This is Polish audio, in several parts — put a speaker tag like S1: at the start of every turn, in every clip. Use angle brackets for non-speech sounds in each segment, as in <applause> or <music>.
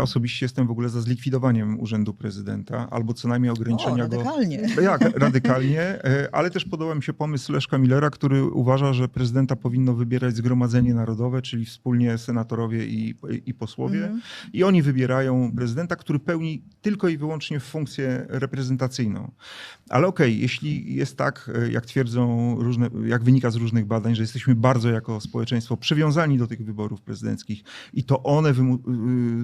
S1: Ja osobiście jestem w ogóle za zlikwidowaniem urzędu prezydenta, albo co najmniej
S2: O,
S1: ograniczenia go.
S2: radykalnie.
S1: No Jak radykalnie, e, ale też podoba mi się pomysł Leszka Millera, który uważa, że prezydenta powinno wybierać Zgromadzenie Narodowe, czyli wspólnie senatorowie i, i posłowie.
S2: Mhm.
S1: I oni wybierają prezydenta, który pełni tylko i wyłącznie funkcję reprezentacyjną. Ale okej, jeśli jest tak, e, jak twierdzą różne, jak wynika z różnych badań, że jesteśmy bardzo jako społeczeństwo przywiązani do tych wyborów prezydenckich i to one wymu-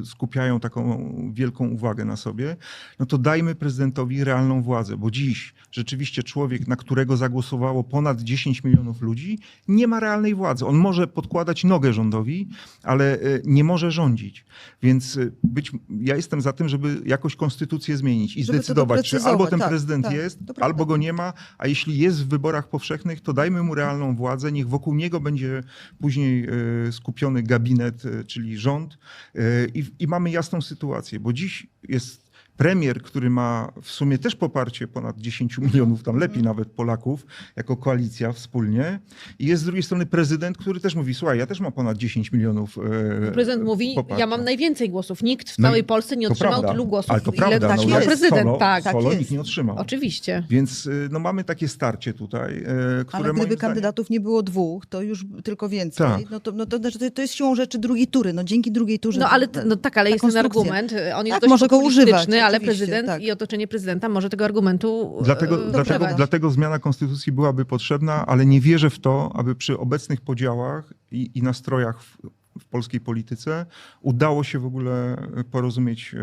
S1: y, skupiają taką wielką uwagę na sobie, no to dajmy prezydentowi realną władzę, bo dziś rzeczywiście człowiek, na którego zagłosowało ponad 10 milionów ludzi, nie ma realnej władzy. On może podkładać nogę rządowi, ale y, nie może rządzić. Więc y, być, ja jestem za tym, żeby jakoś konstytucję zmienić i
S2: Żeby
S1: zdecydować, czy albo ten
S2: tak,
S1: prezydent
S2: tak,
S1: jest, albo go nie ma, a jeśli jest w wyborach powszechnych, to dajmy mu realną władzę, niech wokół niego będzie później e, skupiony gabinet, e, czyli rząd e, i, i mamy jasną sytuację, bo dziś jest premier, który ma w sumie też poparcie ponad 10 <laughs> milionów, tam lepiej
S2: Mhm.
S1: nawet Polaków, jako koalicja wspólnie i jest z drugiej strony prezydent, który też mówi, słuchaj, ja też mam ponad 10 milionów e,
S3: Prezydent mówi,
S1: poparcia.
S3: ja mam najwięcej głosów. Nikt w
S1: No
S3: całej Polsce nie otrzymał
S1: prawda,
S3: tylu głosów,
S1: Ale to
S3: ile
S1: prawda,
S3: tak
S1: no, jak
S3: prezydent.
S1: Solo,
S3: tak,
S2: tak
S1: solo
S2: jest.
S1: nikt nie otrzymał.
S3: oczywiście.
S1: Więc y, no, mamy takie starcie tutaj, e, które
S2: Ale gdyby
S1: zdaniem...
S2: kandydatów nie było dwóch, to już tylko więcej.
S1: Tak.
S2: No, to, no to, znaczy, to, to jest siłą rzeczy drugiej tury. No dzięki drugiej turze.
S3: No ale no tak, ale jest ten argument. On jest
S2: Tak,
S3: dość
S2: może go używać,
S3: ale prezydent
S2: tak.
S3: i otoczenie prezydenta może tego argumentu
S1: Dlatego,
S3: e,
S1: dlatego,
S3: doprowadzić.
S1: dlatego zmiana konstytucji byłaby potrzebna, ale nie wierzę w to, aby przy obecnych podziałach i, i nastrojach w, w polskiej polityce udało się w ogóle porozumieć e,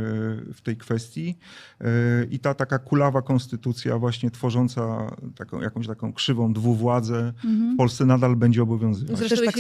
S1: w tej kwestii. E, I ta taka kulawa konstytucja, właśnie tworząca taką, jakąś taką krzywą dwuwładzę, w Polsce nadal będzie obowiązywać.
S3: Zresztą